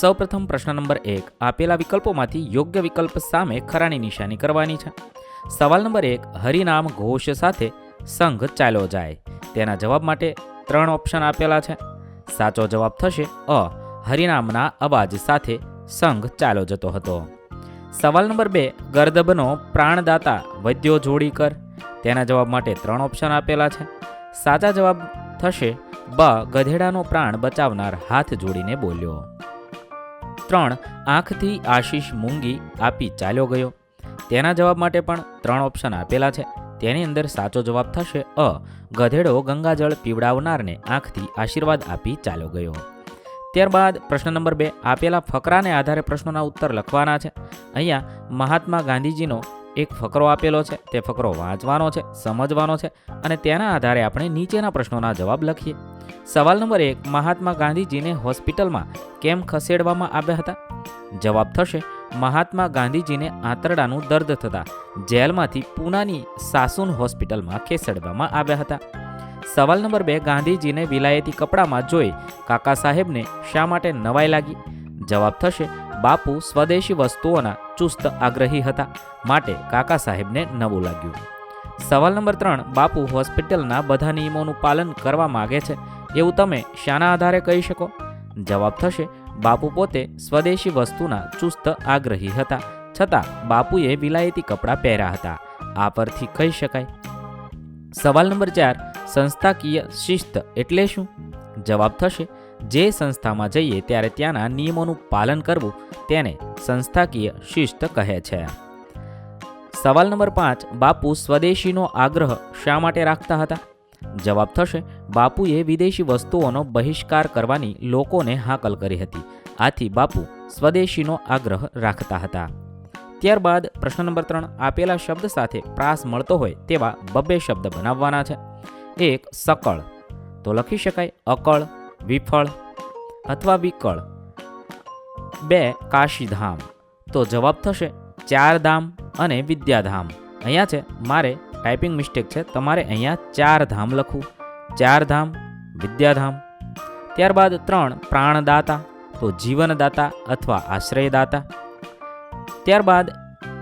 સૌપ્રથમ પ્રશ્ન નંબર એક. આપેલા વિકલ્પોમાંથી યોગ્ય વિકલ્પ સામે ખરાની નિશાની કરવાની છે. સવાલ નંબર એક. હરિનામ ઘોષ સાથે સંઘ ચાલ્યો જાય. તેના જવાબ માટે ત્રણ ઓપ્શન આપેલા છે. સાચો જવાબ થશે અ. હરિનામના અવાજ સાથે સંઘ ચાલ્યો જતો હતો. સવાલ નંબર બે. ગર્દભનો પ્રાણદાતા વૈદ્યો જોડી કર. તેના જવાબ માટે ત્રણ ઓપ્શન આપેલા છે. સાચા જવાબ થશે બ. ગધેડાનો પ્રાણ બચાવનાર હાથ જોડીને બોલ્યો. ત્રણ આંખથી આશીષ મૂંગી આપી ચાલ્યો ગયો. તેના જવાબ માટે પણ ત્રણ ઓપ્શન આપેલા છે. તેની અંદર સાચો જવાબ થશે અ, ગધેડો ગંગાજળ પીવડાવનારને આંખથી આશીર્વાદ આપી ચાલ્યો ગયો. ત્યારબાદ પ્રશ્ન નંબર બે, આપેલા ફકરાને આધારે પ્રશ્નોના ઉત્તર લખવાના છે. અહીંયા મહાત્મા ગાંધીજીનો એક ફકરો આપેલો છે, તે ફકરો વાંચવાનો છે, સમજવાનો છે અને તેના આધારે આપણે નીચેના પ્રશ્નોના જવાબ લખીએ. સવાલ નંબર એક, મહાત્મા ગાંધીજીને હોસ્પિટલમાં કેમ ખસેડવામાં આવ્યા હતા? જવાબ થશે, મહાત્મા ગાંધીજીને આંતરડાનું દર્દ થતાં જેલમાંથી પૂનાની સાસુન હોસ્પિટલમાં ખસેડવામાં આવ્યા હતા. સવાલ નંબર બે, ગાંધીજીને વિલાયતી કપડામાં જોઈ કાકા સાહેબને શા માટે નવાઈ લાગી? જવાબ થશે, બાપુ સ્વદેશી વસ્તુઓના ચુસ્ત આગ્રહી હતા. માટે કાકા સાહેબને નવું લાગ્યું. સવાલ નંબર ત્રણ, બાપુ હોસ્પિટલના બધા નિયમોનું પાલન કરવા માગે છે. એવું તમે શાના આધારે કહી શકો? જવાબ થશે, બાપુ પોતે સ્વદેશી વસ્તુના ચુસ્ત આગ્રહી હતા. છતાં બાપુએ વિલાયતી કપડાં પહેર્યા હતા. આ પરથી કહી શકાય. સવાલ નંબર ચાર, સંસ્થાકીય શિસ્ત એટલે શું? જવાબ થશે જે સંસ્થામાં જઈએ ત્યારે ત્યાંના નિયમોનું પાલન કરવું તેને સંસ્થાકીય શિસ્ત કહે છે. સવાલ નંબર પાંચ, બાપુ સ્વદેશીનો આગ્રહ શા માટે રાખતા હતા? જવાબ થશે, બાપુએ વિદેશી વસ્તુઓનો બહિષ્કાર કરવાની લોકોને હાકલ કરી હતી. આથી બાપુ સ્વદેશીનો આગ્રહ રાખતા હતા. ત્યારબાદ પ્રશ્ન નંબર ત્રણ, આપેલા શબ્દ સાથે પ્રાસ મળતો હોય તેવા બબ્બે શબ્દ બનાવવાના છે. એક, સકળ. તો લખી શકાય અકળ. વિફળ અથવા વિકળ. બે, કાશીધામ. તો જવાબ થશે ચાર ધામ અને વિદ્યાધામ. અહીંયા છે, મારે ટાઈપિંગ મિસ્ટેક છે, તમારે અહીંયા ચાર ધામ લખવું. ચાર ધામ વિદ્યાધામ. ત્યારબાદ ત્રણ, પ્રાણદાતા. તો જીવનદાતા અથવા આશ્રયદાતા. ત્યારબાદ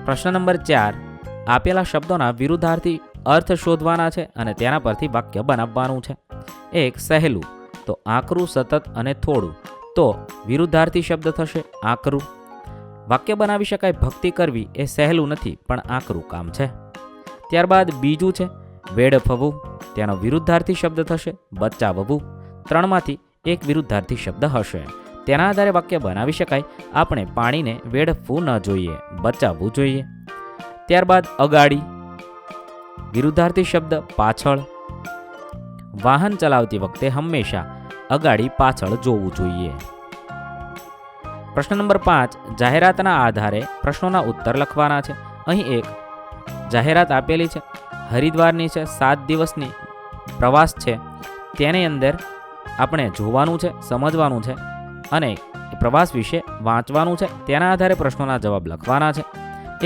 પ્રશ્ન નંબર ચાર, આપેલા શબ્દોના વિરુદ્ધાર્થી અર્થ શોધવાના છે અને તેના પરથી વાક્ય બનાવવાનું છે. એક, સહેલું. તો આકરું, સતત અને થોડું. તો વિરુદ્ધાર્થી શબ્દ થશે આકરું. વાક્ય બનાવી શકાય ભક્તિ કરવી એ સહેલું નથી, પણ આકરું કામ છે. ત્યારબાદ બીજું છે, વેડફવું. તેનો વિરુદ્ધાર્થી શબ્દ થશે બચાવવું ત્રણમાંથી એક વિરુદ્ધાર્થી શબ્દ હશે. તેના આધારે વાક્ય બનાવી શકાય, આપણે પાણીને વેડફવું ન જોઈએ, બચાવવું જોઈએ. ત્યારબાદ અગાડી. વિરુદ્ધાર્થી શબ્દ પાછળ. વાહન ચલાવતી વખતે હંમેશા અગાડી પાછળ જોવું જોઈએ. પ્રશ્ન નંબર પાંચ. જાહેરાતના આધારે પ્રશ્નોના ઉત્તર લખવાના છે. અહીં એક જાહેરાત આપેલી છે. હરિદ્વારની છે, સાત દિવસની પ્રવાસ છે. તેની અંદર આપણે જોવાનું છે, સમજવાનું છે અને પ્રવાસ વિશે વાંચવાનું છે. તેના આધારે પ્રશ્નોના જવાબ લખવાના છે.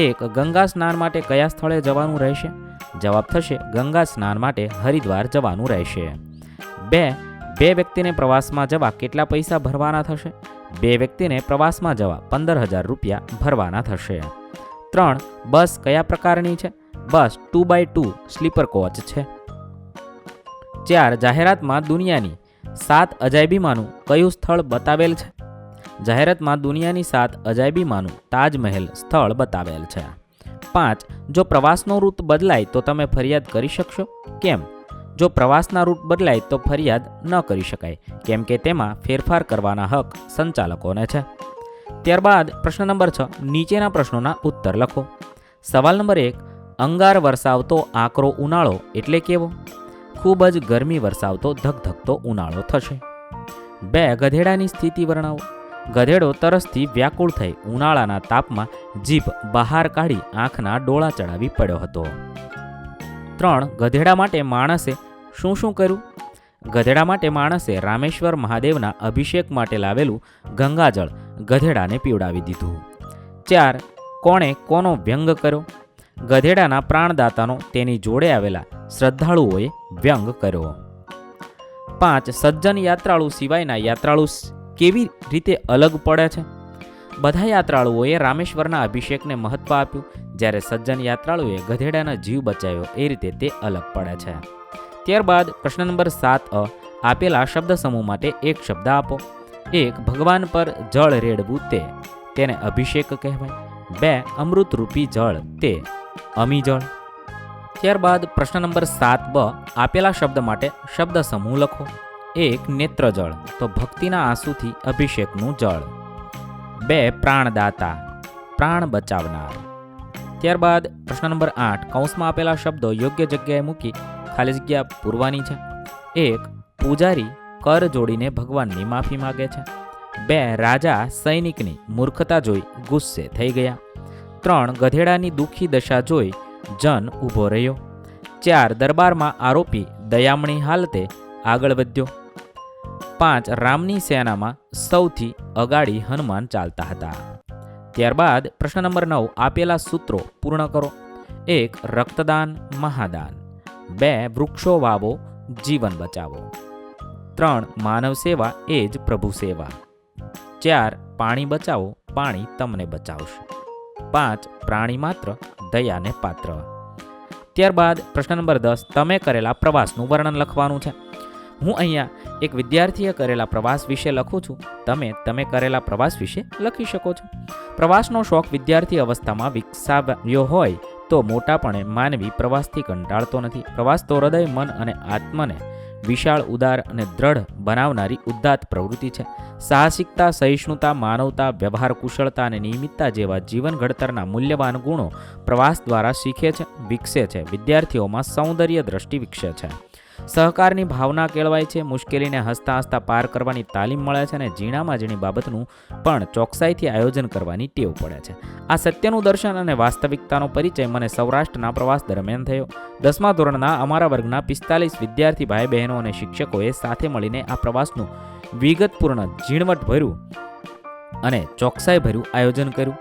એક, ગંગા સ્નાન માટે કયા સ્થળે જવાનું રહેશે? જવાબ થશે, ગંગા સ્નાન માટે હરિદ્વાર જવાનું રહેશે. બે બે વ્યક્તિને પ્રવાસમાં જવા કેટલા પૈસા ભરવાના થશે? બે વ્યક્તિને પ્રવાસમાં જવા પંદર હજાર રૂપિયા ભરવાના થશે. ત્રણ, બસ કયા પ્રકારની છે? Bus two by two sleeper coach છે. ચાર, જાહેરાતમાં દુનિયાની સાત અજાયબીમાંનું કયું સ્થળ બતાવેલ છે? જાહેરાતમાં દુનિયાની સાત અજાયબીમાંનું તાજમહેલ સ્થળ બતાવેલ છે. પાંચ, જો પ્રવાસનો રૂટ બદલાય તો તમે ફરિયાદ કરી શકશો? કેમ? જો પ્રવાસના રૂટ બદલાય તો ફરિયાદ ન કરી શકાય, કેમ કે તેમાં ફેરફાર કરવાના હક સંચાલકોને છે. ત્યારબાદ પ્રશ્ન નંબર છ, નીચેના પ્રશ્નોના ઉત્તર લખો. સવાલ નંબર એક, અંગાર વરસાવતો આકરો ઉનાળો એટલે કેવો? ખૂબ જ ગરમી વરસાવતો ધકધકતો ઉનાળો થશે. બે, ગધેડાની સ્થિતિ વર્ણવો. ગધેડો તરસથી વ્યાકુળ થઈ ઉનાળાના તાપમાં જીભ બહાર કાઢી આંખના ડોળા ચડાવી પડ્યો હતો. ત્રણ, ગધેડા માટે માણસે શું શું કર્યું? ગધેડા માટે માણસે રામેશ્વર મહાદેવના અભિષેક માટે લાવેલું ગંગાજળ ગધેડાને પીવડાવી દીધું. ચાર, કોણે કોનો વ્યંગ કર્યો? ગધેડાના પ્રાણદાતાનો તેની જોડે આવેલા શ્રદ્ધાળુઓએ વ્યંગ કર્યો. પાંચ, સજ્જન યાત્રાળુ સિવાયના યાત્રાળુ કેવી રીતે અલગ પડે છે? બધા યાત્રાળુઓએ રામેશ્વરના અભિષેકને મહત્વ આપ્યું. જ્યારે સજ્જન યાત્રાળુએ ગધેડાના જીવ બચાવ્યો, એ રીતે તે અલગ પડે છે. ત્યારબાદ પ્રશ્ન નંબર સાત અ, આપેલા શબ્દ સમૂહ માટે એક શબ્દ આપો. એક, ભગવાન પર જળ રેડવું તે, તેને અભિષેક કહેવાય. બે, અમૃતરૂપી જળ તે, અમી જળ. ત્યારબાદ પ્રશ્ન નંબર સાત બ, આપેલા શબ્દ માટે શબ્દ સમૂહ લખો. એક, નેત્ર જળ, તો ભક્તિના આંસુથી અભિષેકનું જળ. બે, પ્રાણદાતા, પ્રાણ બચાવનાર. ત્યારબાદ પ્રશ્ન નંબર આઠ, કૌંસમાં આપેલા શબ્દો યોગ્ય જગ્યાએ મૂકી ખાલી જગ્યા પૂરવાની છે. એક, પૂજારી કર જોડીને ભગવાનની માફી માગે છે. બે, રાજા સૈનિકની મૂર્ખતા જોઈ ગુસ્સે થઈ ગયા. ત્રણ, ગધેડાની દુઃખી દશા જોઈ જન ઊભો રહ્યો. ચાર, દરબારમાં આરોપી દયામણી હાલતે આગળ વધ્યો. પાંચ, રામની સેનામાં સૌથી અગાડી હનુમાન ચાલતા હતા. ત્યારબાદ પ્રશ્ન નંબર નવ, આપેલા સૂત્રો પૂર્ણ કરો. એક, રક્તદાન, મહાદાન. બે વૃક્ષો વાવો, જીવન બચાવો. ત્રણ, માનવ સેવા એ જ પ્રભુ સેવા. ચાર, પાણી બચાવો, પાણી તમને બચાવશે. પાંચ, પ્રાણી માત્ર દયાને પાત્ર. ત્યારબાદ પ્રશ્ન નંબર દસ, તમે કરેલા પ્રવાસનું વર્ણન લખવાનું છે. હું અહીંયા એક વિદ્યાર્થીએ કરેલા પ્રવાસ વિશે લખું છું. તમે તમે કરેલા પ્રવાસ વિશે લખી શકો છો. પ્રવાસનો શોખ વિદ્યાર્થી અવસ્થામાં વિકસાવ્યો હોય તો મોટાપણે માનવી પ્રવાસથી કંટાળતો નથી. પ્રવાસ તો હૃદય, મન અને આત્મને વિશાળ, ઉદાર અને દ્રઢ બનાવનારી ઉદ્દાત પ્રવૃત્તિ છે. સાહસિકતા, સહિષ્ણુતા, માનવતા, વ્યવહાર, કુશળતા અને નિયમિતતા જેવા જીવન ઘડતરના મૂલ્યવાન ગુણો પ્રવાસ દ્વારા શીખે છે, વિકસે છે. વિદ્યાર્થીઓમાં સૌંદર્ય દ્રષ્ટિ વિકસે છે. સહકારની ભાવના કેળવાય છે, મુશ્કેલીને હસતા હસતા પાર કરવાની તાલીમ મળે છે અને ઝીણામાં ઝીણી બાબતનું પણ ચોકસાઈથી આયોજન કરવાની ટેવ પડે છે. આ સત્યનું દર્શન અને વાસ્તવિકતાનો પરિચય મને સૌરાષ્ટ્રના પ્રવાસ દરમિયાન થયો. દસમા ધોરણના અમારા વર્ગના પિસ્તાલીસ વિદ્યાર્થી ભાઈ બહેનો અને શિક્ષકોએ સાથે મળીને આ પ્રવાસનું વિગતપૂર્ણ ઝીણવટભર્યું અને ચોકસાઈભર્યું આયોજન કર્યું.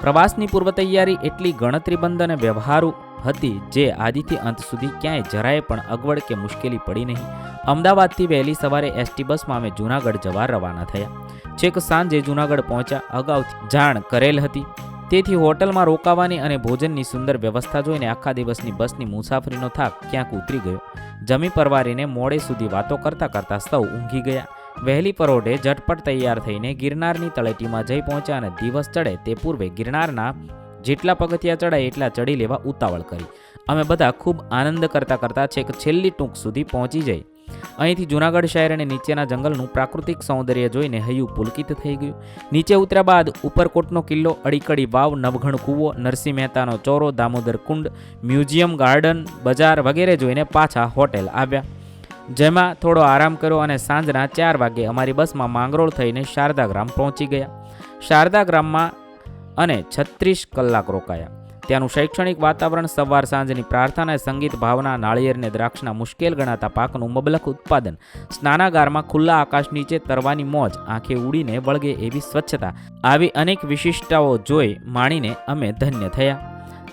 પ્રવાસની પૂર્વ તૈયારી એટલી ગણતરીબંધ અને વ્યવહારુ હતી જે આદિથી અંત સુધી ક્યાંય જરાય પણ અગવડ કે મુશ્કેલી પડી નહીં. અમદાવાદથી વહેલી સવારે એસટી બસમાં અમે જૂનાગઢ જવા રવાના થયા. છેક સાંજે જૂનાગઢ પહોંચ્યા, અગાઉથી જાણ કરેલ હતી. તેથી હોટલમાં રોકાવાની અને ભોજનની સુંદર વ્યવસ્થા જોઈને આખા દિવસની બસની મુસાફરીનો થાક ક્યાંક ઉતરી ગયો. જમી પરવારીને મોડે સુધી વાતો કરતા કરતા સૌ ઊંઘી ગયા. વહેલી પરોઢે ઝટપટ તૈયાર થઈને ગિરનારની તળેટીમાં જઈ પહોંચ્યા અને દિવસ ચડે તે પૂર્વે ગિરનારના જેટલા પગથિયા ચડાય એટલા ચડી લેવા ઉતાવળ કરી. અમે બધા ખૂબ આનંદ કરતા કરતા છેક છેલ્લી ટૂંક સુધી પહોંચી જઈ. અહીંથી જૂનાગઢ શહેર અને નીચેના જંગલનું પ્રાકૃતિક સૌંદર્ય જોઈને હૈયું પુલકિત થઈ ગયું. નીચે ઉતર્યા બાદ ઉપરકોટનો કિલ્લો, અડીકડી વાવ, નવઘણ કૂવો, નરસિંહ મહેતાનો ચોરો, દામોદર કુંડ, મ્યુઝિયમ ગાર્ડન, બજાર વગેરે જોઈને પાછા હોટેલ આવ્યા. જેમાં થોડો આરામ કર્યો અને સાંજના ચાર વાગે અમારી બસમાં માંગરોળ થઈને શારદા ગ્રામ પહોંચી ગયા. શારદા ગ્રામમાં અને છત્રીસ કલાક રોકાયા. ત્યાંનું શૈક્ષણિક વાતાવરણ સવાર સાંજની પ્રાર્થના સંગીત ભાવના નાળિયેરને દ્રાક્ષના મુશ્કેલ ગણાતા પાકનું મબલક ઉત્પાદન, સ્નાનાગારમાં ખુલ્લા આકાશ નીચે તરવાની મોજ, આંખે ઉડીને વળગે એવી સ્વચ્છતા, આવી અનેક વિશિષ્ટતાઓ જોઈ માણીને અમે ધન્ય થયા.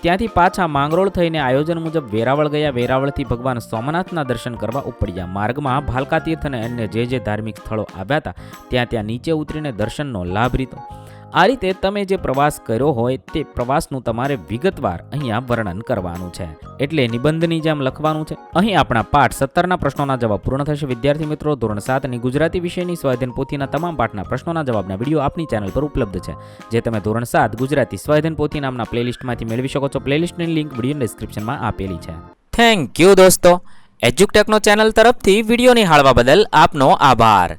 ત્યાંથી પાછા માંગરોળ થઈને આયોજન મુજબ વેરાવળ ગયા. વેરાવળથી ભગવાન સોમનાથના દર્શન કરવા ઉપડ્યા. માર્ગમાં ભાલકા તીર્થ અને અન્ય જે જે ધાર્મિક સ્થળો આવ્યા હતા, ત્યાં ત્યાં નીચે ઉતરીને દર્શનનો લાભ લીધો આ રીતે તમે જે પ્રવાસ કર્યો હોય તે પ્રવાસનું તમારે વિગતવાર અહીંયા વર્ણન કરવાનું છે. એટલે નિબંધની જેમ લખવાનું છે. અહીં આપણા પાઠ સત્તરના પ્રશ્નોના જવાબ પૂર્ણ થશે. વિદ્યાર્થી મિત્રો, ધોરણ સાતની ગુજરાતી વિષયની સ્વાધીન પોથીના તમામ પાઠના પ્રશ્નોના જવાબના વીડિયો આપની ચેનલ પર ઉપલબ્ધ છે. જે તમે ધોરણ સાત ગુજરાતી સ્વાધીન પોથી નામના પ્લેલિસ્ટમાંથી મેળવી શકો છો. પ્લેલિસ્ટની લિંક વીડિયો ડિસ્ક્રિપ્શનમાં આપેલી છે. થેન્ક યુ દોસ્તો. એજ્યુકટેકનો ચેનલ તરફથી વીડિયો નિહાળવા બદલ આપનો આભાર.